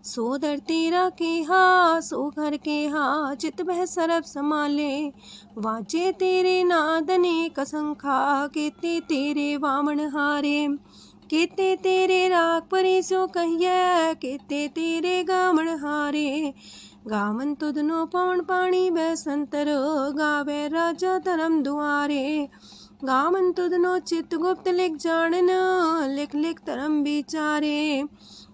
ਪ੍ਰਸਾਦ ਸੋਦਰ ਤੇਰਾ ਕਿਹਾ ਸੋ ਘਰ ਕਿਹਾ, ਚਿਤ ਬਹਿ ਸਰਬ ਸਮਾਲੇ ਵਾਜੇ ਤੇਰੇ ਨਾਦ ਨੇ ਕਸੰਖਾ ਕੀਤੇ ਤੇਰੇ ਵਾਮਣ ਹਾਰੇ। ਕੀਤੇ ਤੇਰੇ ਰਾਗ ਪਰੀ ਸੋ ਕਹੀਐ, ਕੀਤੇ ਤੇਰੇ ਗਾਵਣ ਹਾਰੇ। ਗਾਵਨ ਤੁਧਨੋ ਪਵਨ ਪਾਣੀ ਬੈ ਸੰਤਰ, ਗਾਵੇ ਰਾਜਾ ਧਰਮ ਦੁਆਰੇ। ਗਾਵਨ ਤੁਧਨੋ ਚਿਤ ਗੁਪਤ ਲਿਖ ਜਾਣਨ, ਲਿਖ ਲਿਖ ਧਰਮ ਵਿਚਾਰੇ।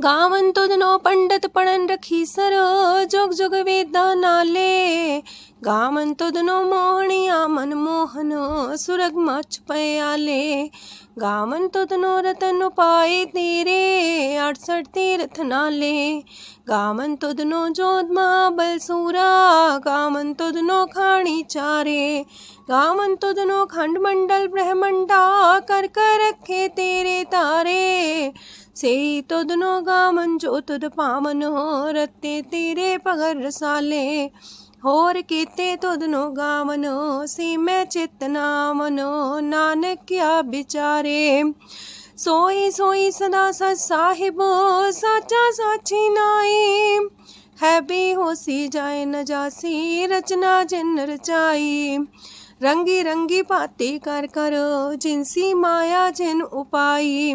गावन तुदनो पंडित पणन रखी सर, जुग जुग वेदा नाले। गावन तुदनो मोहनिया मन मोहन, सुरग मच पयाले। गावन तुदनो रतन पाए तेरे, अड़सठ तीर्थ नाले। गावन तुदनो जोध महाबल सूरा गावन तुदनो खाणी चारे। गावन तुदनो खंड मंडल ब्रह्मंडा, कर कर रखे तेरे तारे। से ही तो दोनों गामन जो तुद पामन हो, रत्ते तेरे पगर साले। होर कीते तुद तो नो गामनो सी मैं चेतना मनो, नानक क्या बिचारे। सोई सोई सदा सच साहिबो, साचा साची नाई। है भी होसी जाए न जासी, रचना जिन रचाई। रंगी रंगी पाती कर करो, जिनसी माया जिन उपाई।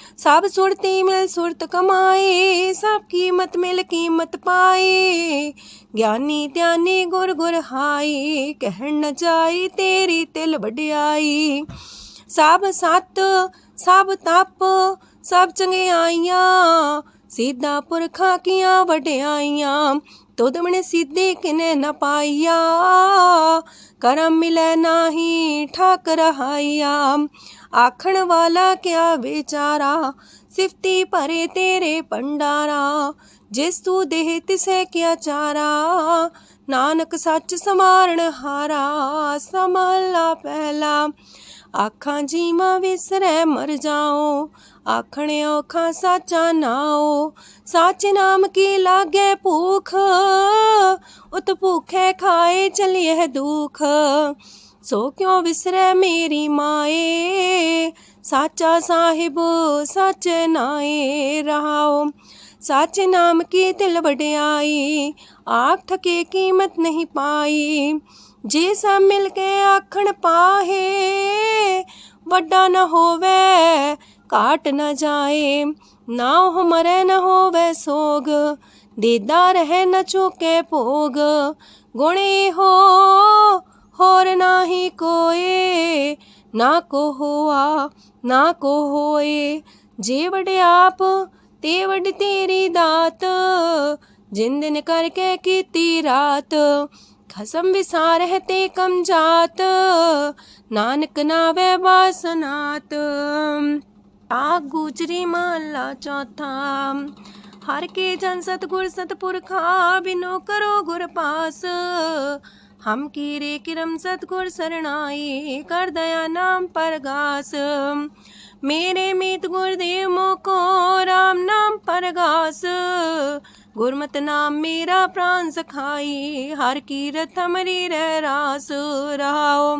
ਰਹਾਓ ਸਭ ਸੁਰਤੀ ਮਿਲ ਸੁਰਤ ਕਮਾਏ, ਸਭ ਕੀਮਤ ਮਿਲ ਕੀਮਤ ਪਾਏ। ਗਿਆਨੀ ਧਿਆਨੀ ਗੁਰ ਗੁਰ ਹਾਈ ਕਹਿਣ ਨ ਜਾਈ ਤੇਰੀ ਤਿਲ ਵਡਿਆਈ। ਸਭ ਸਤ, ਸਭ ਤਪ, ਸਭ ਚੰਗਿਆਈਆਂ, ਸਿੱਧਾ ਪੁਰਖਾਂ ਕੀਆਂ ਵਡਿਆਈਆਂ। तो तुमने सीधे किने न पाइया। करम मिले नाही, ठक रहाइया। आखण वाला क्या बेचारा, सिफती परे तेरे भंडारा जिस तू देह तिसे क्या चारा, नानक सच समारण हारा। समला पहला, आखा जीवा विसरै मर जाओ। आखने औखा साचा नाओ। ਸਾਚ ਨਾਮ ਕੀ ਲਾਗੇ ਭੂਖ? ਉਤ ਭੂਖੇ ਖਾਏ ਚਲਿਏ ਦੁਖ। ਸੋ ਕਿਉ ਵਿਸਰੈ ਮੇਰੀ ਮਾਏ? ਸਾਚਾ ਸਾਹਿਬ, ਸਚ ਨਾਏ ਰਹਾਓ। ਸੱਚ ਨਾਮ ਕੀ ਤਿਲ ਵਡਿਆਈ? ਆਖ ਥਕੇ ਕੀਮਤ ਨਹੀਂ ਪਾਈ। ਜੇ ਸਭ ਮਿਲ ਕੇ ਆਖਣ ਪਾਹੇ, ਵੱਡਾ ਨਾ ਹੋਵੇ काट न जाए। ना हो न हो वह सोग। देदार है, न चूके भोग गुणे हो, होर ना ही कोए। ना को होआ, ना को होए। जे वडे आप ते वड तेरी दात। जिंदन करके कीती रात। खसम विसार है ते कम जात। नानक नावे बासनात ਆ ਗੁਜਰੀ ਮਹਲਾ ਚੌਥਾ। ਹਰ ਕੇ ਜਨ ਸਤਗੁਰ ਸਤਪੁਰਖਾ, ਬਿਨੋ ਕਰੋ ਗੁਰ ਪਾਸ। ਹਮ ਕੀਰੇ ਕਿਰਮ ਸਤਗੁਰ ਸਰਣਾਈ, ਕਰ ਦਇਆ ਨਾਮ ਪਰਗਾਸ। ਮੇਰੇ ਮੀਤ ਗੁਰਦੇਵ ਮੋਕੋ, ਰਾਮ ਨਾਮ ਪਰਗਾਸ। ਗੁਰਮਤਿ ਨਾਮ ਮੇਰਾ ਪ੍ਰਾਨ ਸਖਾਈ, ਹਰ ਕੀਰਤ ਹਮਰੀ ਰਹਿ ਰਾਸ। ਰਹਾਓ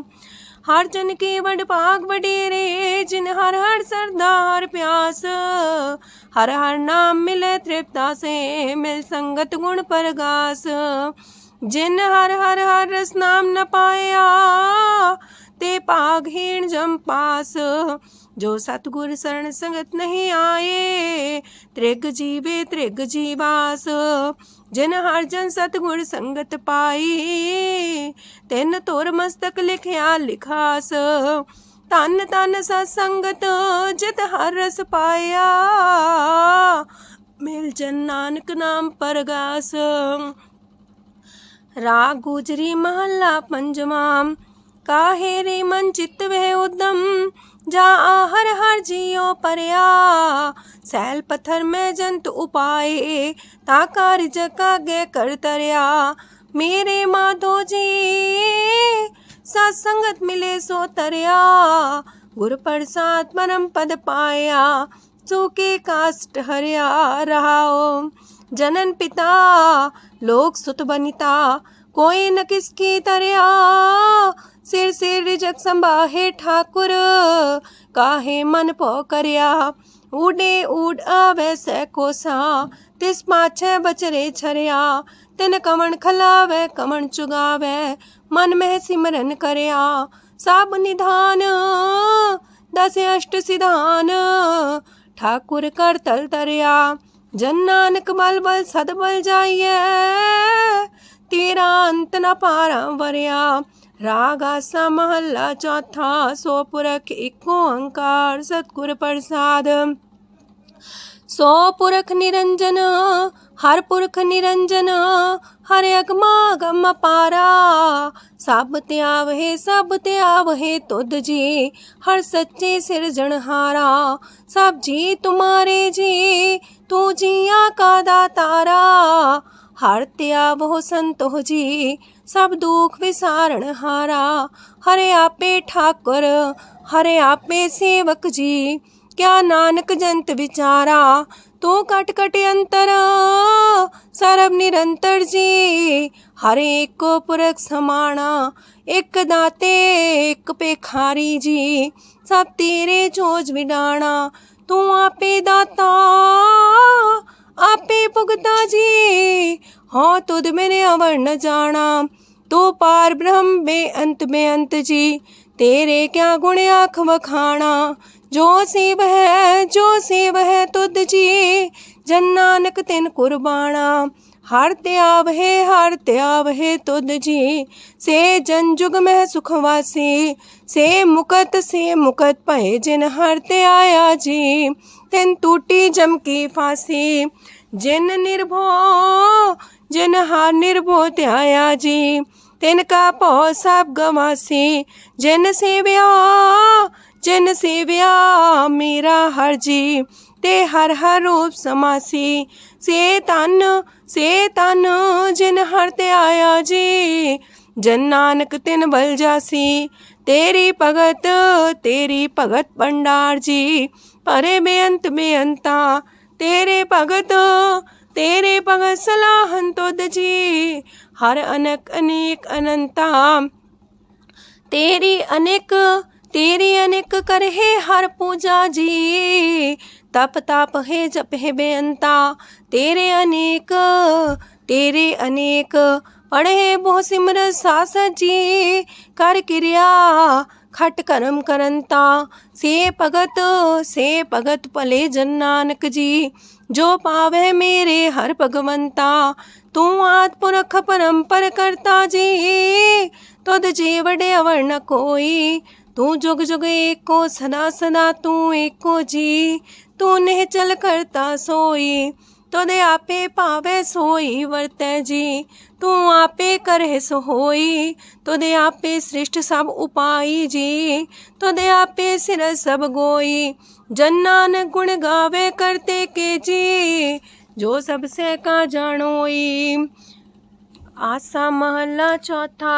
हर जन के बड़ पाग बडेरे जिन हर हर सरदार प्यास। हर हर नाम मिले तृप्ता से, मिल संगत गुण परगास। जिन हर हर हर रस नाम न पाया, ते पाग हीन जम पास। जो सतगुर शरण संगत नहीं आए, त्रिग जीवे त्रिग जीवास। ਜਿਨ ਹਰ ਜਨ ਸਤਗੁਰ ਸੰਗਤ ਪਾਈ। ਤਿੰਨ ਤੁਰ ਮਸਤਕ ਲਿਖਿਆ ਲਿਖਾਸ। ਤਨ ਤਨ ਸਤ ਸੰਗਤ ਜਿਤ ਹਰ ਰਸ ਪਾਇਆ। ਮਿਲ ਜਨ ਨਾਨਕ ਨਾਮ ਪਰਗਾਸ। ਰਾਗ ਗੁਜਰੀ ਮਹੱਲਾ ਪੰਜਵਾਂ। ਕਾਹੇ ਰੇ ਮਨ ਚਿਤ ਵੇ ਉਦਮ। जा हर हर जियो परया। सैल पत्थर में जंत उपाए ताकार जका गे कर तरया मेरे माधो जी, सत्संगत मिले सो तरया। गुर प्रसाद परम पद पाया चूके काष्ट हरिया रहा। जनन पिता, लोक सुत बनिता। कोई न किसकी तरिया सिर सिर रिजक संभाहे ठाकुर। काहे मन पो करया उडे उड आवे सै कोसा। तिस पाछे बचरे छरया, तिन कमण खलावे, कमण चुगावे। मन मह सिमरन करया, सब निधान, दस अष्ट सिधान। ठाकुर कर तल तरया, जन नानक बल बल सदबल जाइए। ਤੇਰਾ ਅੰਤ ਨ ਪਾਰਾਂ ਵਰਿਆ। ਰਾਗ ਆਸਾ ਮਹੱਲਾ ਚੌਥਾ, ਸੋ ਪੁਰਖ ਇੱਕੋ ਓੰਕਾਰ ਸਤਿਗੁਰ ਪ੍ਰਸਾਦ। ਸੋ ਪੁਰਖ ਨਿਰੰਜਨ, ਹਰ ਪੁਰਖ ਨਿਰੰਜਨ, ਹਰ ਅਗਮਾ ਗਮ ਪਾਰਾ ਸਭ ਤਿਆਵਹਿ ਸਭ ਤਿਆਵਹਿ ਤੁਧ ਜੀ, ਹਰ ਸੱਚੇ ਸਿਰਜਣਹਾਰਾ ਸਭ ਜੀ ਤੁਮਾਰੇ ਜੀ, ਤੂੰ ਜੀਆਂ ਕਾ ਦਾਤਾਰਾ। हर त्याब हो संतोह जी, सब दुख विसारण हारा। हरे आपे ठाकुर, हरे आपे सेवक जी, क्या नानक जंत विचारा। तो कट कट अंतर, सर्व निरंतर जी। हरे एक को पुरख समाणा एक दाते, एक पे जी। सब तेरे जोज विडाणा तू आपे दाता। आपे पुगता जी। हाँ तुद मैंने अवर न जाना। तो पार ब्रह्म बे अंत में अंत जी। तेरे क्या गुण आख वखाना? जो सेव है, जो सेव है तुद जी। जन नानक तिन कुर्बाना। हारते आवे हारते आवे तुद जी। से जन जुग मह सुखवासी से मुकत से मुकत पहे जिन हारते आया जी। तिन टूटी जमकी फांसी, जिन निर्भो, जिन हार निर्भो त्याया जी। तिन का पौ सब गवासी, जिन सेव्या जिन सेव्या मेरा हर जी। ते हर हर रूप समासी। से तन से तन, जिन हर ते आया जी। जन नानक तिन बल जासी। तेरी भगत तेरी भगत भंडार जी। परे बेअंत बेअंता, तेरे भगत तेरे भगत सलाहन तुद जी। हर अनक अनेक अनंता। तेरी अनेक तेरी अनेक करहे हर पूजा जी। तप ताप है जप हे बेअंता। तेरे अनेक तेरे अनेक। पढ़े बो सिमर सास जी, कर क्रिया, खट करम करंता। से भगत से भगत पले जन नानक जी। जो पावे मेरे हर भगवंता। तू आत्मरख परम पर करता जी। तुद तो जेवड़े अवर न कोई। तू जुग जुग एको सदा सदा तू एको जी। तूने चल करता सोई तो आपे पावे सोई वर्तै जी। तू आपे करे सोई तो आपे सृष्ट सब उपाई जी। तो आपे सिर सब गोई जन्नान गुण गावे करते के जी। जो सबसे का जानोई, आसा महला चौथा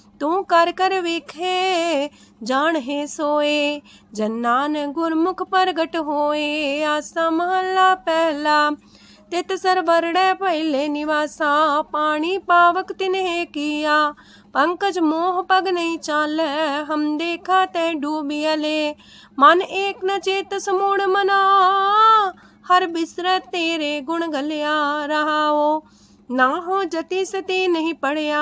ਤੂੰ ਕਰ ਕਰ ਵੇਖੇ, ਜਾਣ ਹੈ ਸੋਏ, ਜਨਾਨ ਗੁਰਮੁਖ ਪ੍ਰਗਟ ਹੋਏ, ਆਸਾ ਮਹਲਾ ਪਹਿਲਾ, ਤਿਤ ਸਰਵਰੜੇ ਪਹਿਲੇ ਨਿਵਾਸਾ, ਪਾਣੀ ਪਾਵਕ ਤਿਨਹਿ ਕੀਆ, ਪੰਕਜ ਮੋਹ ਪਗ ਨਹੀਂ ਚਾਲੈ, ਹਮ ਦੇਖਾ ਤੈ ਡੂਬਿਅਲੇ ਮਨ ਏਕ ਨ ਚੇਤ ਸਮੂੜ ਮਨਾ, ਹਰ ਬਿਸਰ ਤੇਰੇ ਗੁਣ ਗਲਿਆ ਰਹਾਓ, ਨਾ ਹੋ ਜਤੀ ਸਤੀ ਨਹੀਂ ਪੜਿਆ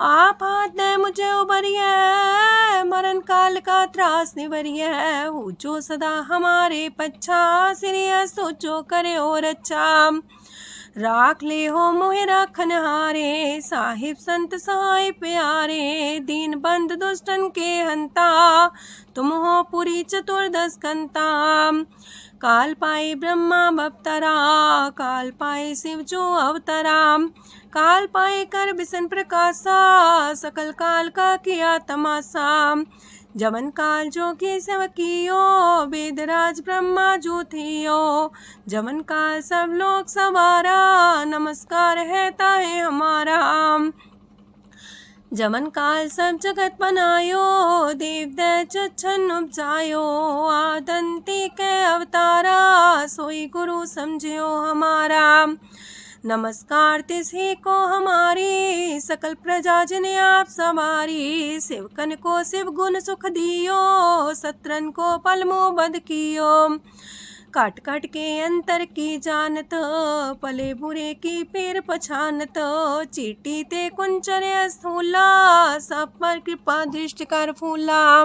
आप हाथ दे मुझे उबरिए मरण काल का त्रास निवरिए। जो सदा हमारे पच्छा, सिरिया सोचो करे और अच्छा। राख ले हो मोहे राखन हारे, साहिब संत सहाय प्यारे। दीन बंद दुष्टन के हंता, तुम हो पुरी चतुर्दश कंता काल पाए ब्रह्मा अवतरा काल पाए शिव जो अवतरा। काल पाए कर बिसन प्रकाशा, सकल काल का किया तमाशा। जवन काल जो की सवकियो वेदराज ब्रह्मा जो थियो। जवन काल सब लोग सवारा, नमस्कार है ताहे हमारा। जमन काल सब जगत बनायो देव दन उपजायो। आदंती के अवतारा, सोई गुरु समझियो हमारा। नमस्कार तिसे को हमारी, सकल प्रजा जिने आप सवारी। शिवकन को शिव गुण सुख दियो, सत्रन को पलमो बद कियो। काट काट के अंतर की जानत, पले बुरे की पेर पछानत। चीटी ते कुंचर स्थूला सब पर कृपा दृष्टि कर फूला।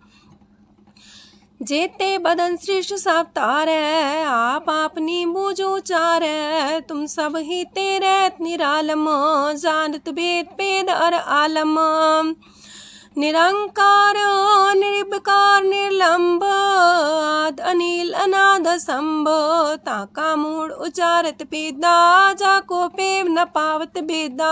जेते बदन श्रेष्ठ सब तारे, आप अपनी बूझो चार। तुम सब ही तेरे निरालम, जानत भेद पेद अर आलम। निरंकार, निर्विकार, निर्लंब, आद अनिल, अनाद संभ ताका मूड उचारत पेदा जाको पेव न पावत बेदा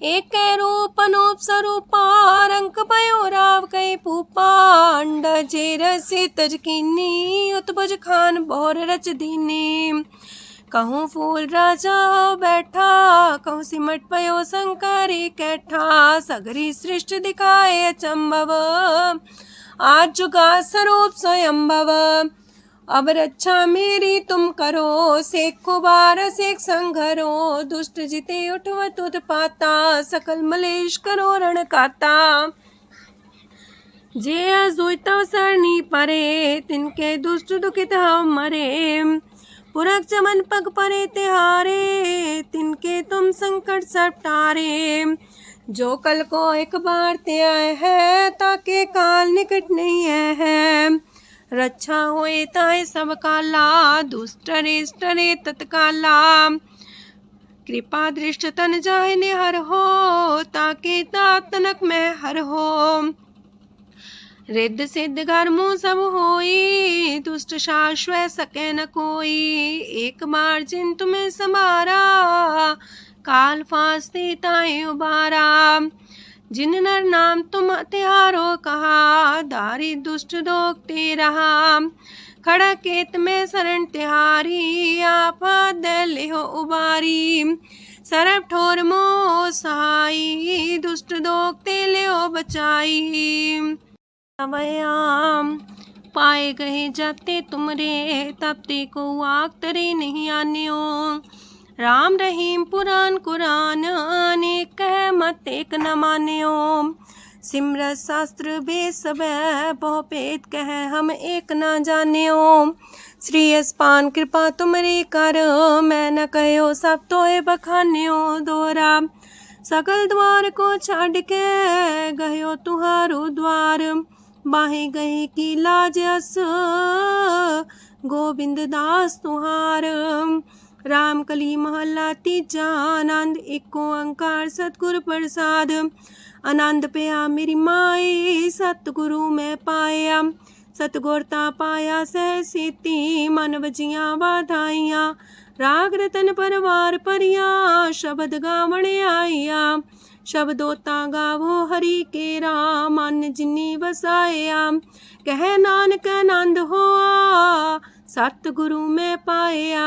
एक रूप अनूप स्वरूपा रंक पयो राव कई पूपा, अंड जे रसे तजकीनी उत्पज खान बोर रच दीनी। कहूँ फूल राजा बैठा, कहूँ सिमट पयो शंकर कैठा, सगरी सृष्टि दिखाए अचंभव आज जुगा स्वरूप स्वयंभव। अब रक्षा मेरी तुम करो, सेखो बार सेख संघरो, दुष्ट जिते उठवत पाता, सकल मलेश करो रण काता। जे अजोता सरनी परे, तिनके दुष्ट दुखित हम मरे। पुरख चमन पग परे तिहारे तिनके तुम संकट सब जो कल को एक बार ते आए है, ताके काल निकट नहीं है। रक्षा होए ताए सब काला दुष्ट रेष्ट रे तत्काला। कृपा दृष्ट तन जाए ने हर हो, ताके तनक में हर हो। रिद्ध सिद्ध गर्मो सब होई, दुष्ट शाश्वत सके न कोई। एक बार जिन तुम्हें समारा काल फांसते ताए उबारा। जिन नर नाम तुम त्यारो कहा दारी दुष्ट दोगते रहा। खड़ा केत में शरण तिहारी आप दल हो उबारी। सरब ठोर मो सहाई दुष्ट दोगते ले बचाई। अवयाम पाए गए जाते तुमरे, तब ते को आग तरे नहीं आने राम रहीम पुराण कुरान, अनेक कह मत एक न मान्यो। सिमरत शास्त्र बे सब बहु पेद कह हम एक न जान्यो। श्री अस्पान कृपा तुमरे कर, मैं न कहो सब तो बखान्यो। दोरा सकल द्वार को छाड़ के गयो तुहारो द्वार। बाहे गए की लाज अस, गोविंद दास तुहार राम कली महला तीजा आनंद इको अंकार सतगुरु प्रसाद आनंद पया मेरी माए सतगुरु मैं पाया सतगुरता पाया सह सीती मन वजिया वाधाइया राग रतन परवार परिया शब्द गावण आइया शब्दोता गावो हरि केरा मन जिनी वसाया कह नानक आनंद होआ सतगुरु मैं पाया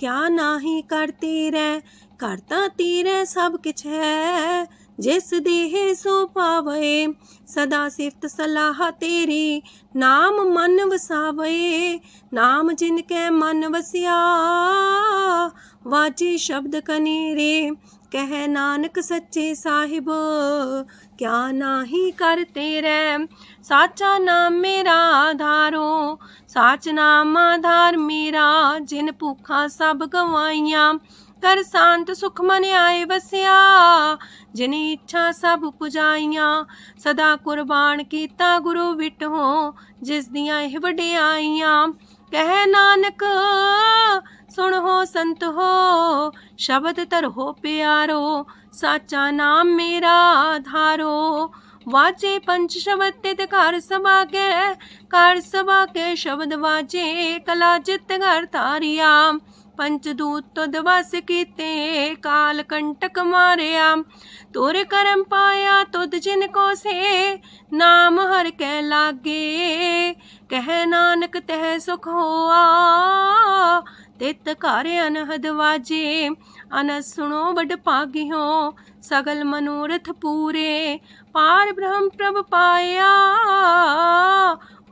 क्या नाही कर तेरे करता तेरे सब किछ है। जिस देहे सो पावे, सदा सिफत सलाह तेरी। नाम मन वसावे, नाम जिनके मन वसिया। वाचे शब्द कनेरे, कह नानक सच्चे साहिब। क्या नाही करते रैम साचा नाम मेरा आधारो साच नाम आधार मेरा, जिन भूखा सब गवाइया। कर शांत सुख मन आए वस्या जिन्हें इच्छा सब पुजाइया। सदा कुर्बान किया गुरु विट हो जिस दया यह वडियाइयाँ कह नानक ਸੁਣ ਹੋ ਸੰਤ ਹੋ ਸ਼ਬਦ ਧਰੋ ਪਿਆਰੋ ਸਾਚਾ ਨਾਮ ਮੇਰਾ ਆਧਾਰੋ ਵਾਜੇ ਪੰਚ ਸ਼ਬਦ ਤੇ ਘਰ ਸਭਾ ਕੇ ਘਰ ਸਭਾ ਕੇ ਸ਼ਬਦ ਵਾਜੇ ਕਲਾ ਜਿਤ ਘਰ ਤਾਰਿਆ ਪੰਚ ਦੂਤ ਤੁਧ ਵਸ ਕੀਤੇ ਕਾਲ ਕੰਟਕ ਮਾਰਿਆ ਤੋਰ ਕਰਮ ਪਾਇਆ ਤੁਧ ਜਿਨ ਕੋ ਸੇ ਨਾਮ ਹਰ ਕੈ ਲਾਗੇ ਕਹਿ ਨਾਨਕ ਤਹਿ ਸੁਖ ਹੋਆ ਤਿਤ ਘਰ ਅਨਹਦ ਵਾਜੇ ਅਨਸ ਸੁਣੋ ਵਡ ਭਾਗਿਓ ਸਗਲ ਮਨੋਰਥ ਪੂਰੇ ਪਾਰ ਬ੍ਰਹਮ ਪ੍ਰਭ ਪਾਇਆ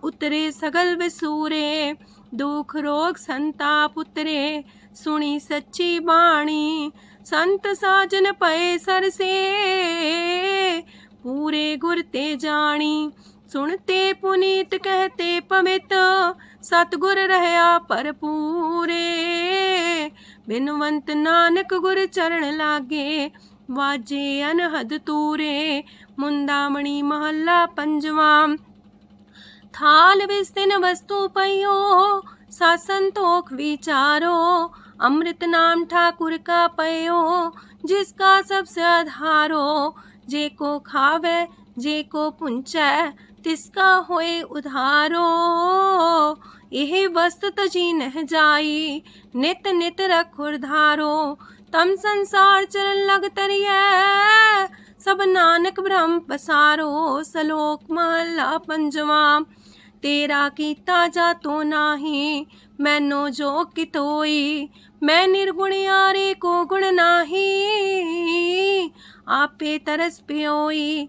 ਉਤਰੇ ਸਗਲ ਵਿਸੂਰੇ ਦੁਖ ਰੋਗ ਸੰਤਾਪ ਉਤਰੇ ਸੁਣੀ ਸੱਚੀ ਬਾਣੀ ਸੰਤ ਸਾਜਨ ਪਏ ਸਰਸੇ ਪੂਰੇ ਗੁਰ ਤੇ ਜਾਣੀ सुनते पुनीत कहते पवित सतगुर रहया पर पूरे बिनवंत नानक गुर चरण लागे, वाजे अनहद तूरे। मुंदामणी महल्ला पंजवाम थाल विस्तिन वस्तु पयो सासंतोख विचारो। अमृत नाम ठाकुर का पयो, जिसका सबसे आधारो। जे को खावे, जे को पुंचै किसका होए उधारो। यह वस्त ती नह जाई, नित नित रख उधारो। तम संसार चरण लग तरिय, सब नानक ब्रह्म पसारो। सलोक महला पंजवा, तेरा कीता जा तो नाही, मैनो जो कितोई मैं निर्गुण यारे को गुण नाही, आपे तरस पियोई।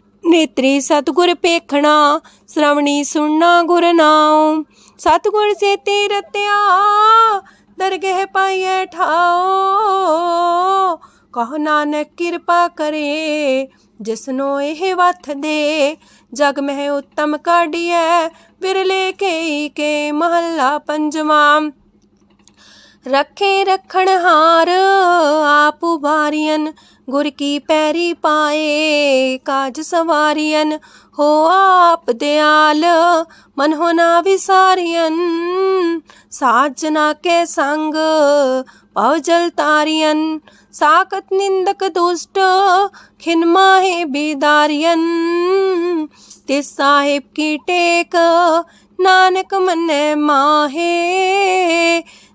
ਨੇਤਰੀ ਸਤਗੁਰ ਪੇਖਣਾ ਸ਼ਰਵਣੀ ਸੁਣਨਾ ਗੁਰ ਨਾਉ। ਸਤਗੁਰ ਸੇ ਰਤਿਆ ਦਰਗਹਿ ਪਾਈਐ ਠਾਓ ਕਹ ਨਾਨਕ ਕਿਰਪਾ ਕਰੇ, ਜਿਸਨੋ ਇਹ ਵਥ ਦੇ। ਜਗ ਮਹਿ ਉਤਮ ਕਾਢੀਐ, ਵਿਰਲੇ ਕੇ ਕੇ ਮਹੱਲਾ ਪੰਜਵਾਂ। ਰੱਖੇ ਰਖਣ ਹਾਰ, ਆਪ ਉਬਾਰੀਅਨ ਗੁਰ ਕੀ ਪੈਰੀ ਪਾਏ, ਕਾਜ ਸਵਾਰੀਅਨ, ਹੋ ਆਪ ਦਿਆਲ, ਮਨ ਨਾ ਵਿਸਾਰੀਅਨ। ਸਾਜਨਾ ਕੇ ਸੰਗ, ਪਉ ਜਲ ਤਾਰੀਅਨ। ਸਾਕਤ ਨਿੰਦਕ ਦੁਸ਼ਟ, ਖਿਨ ਮਾਹੇ ਬਿਦਾਰੀਅਨ। ਤੇ ਸਾਹਿਬ ਕੀ ਟੇਕ, ਨਾਨਕ ਮਨੇ ਮਾਹੇ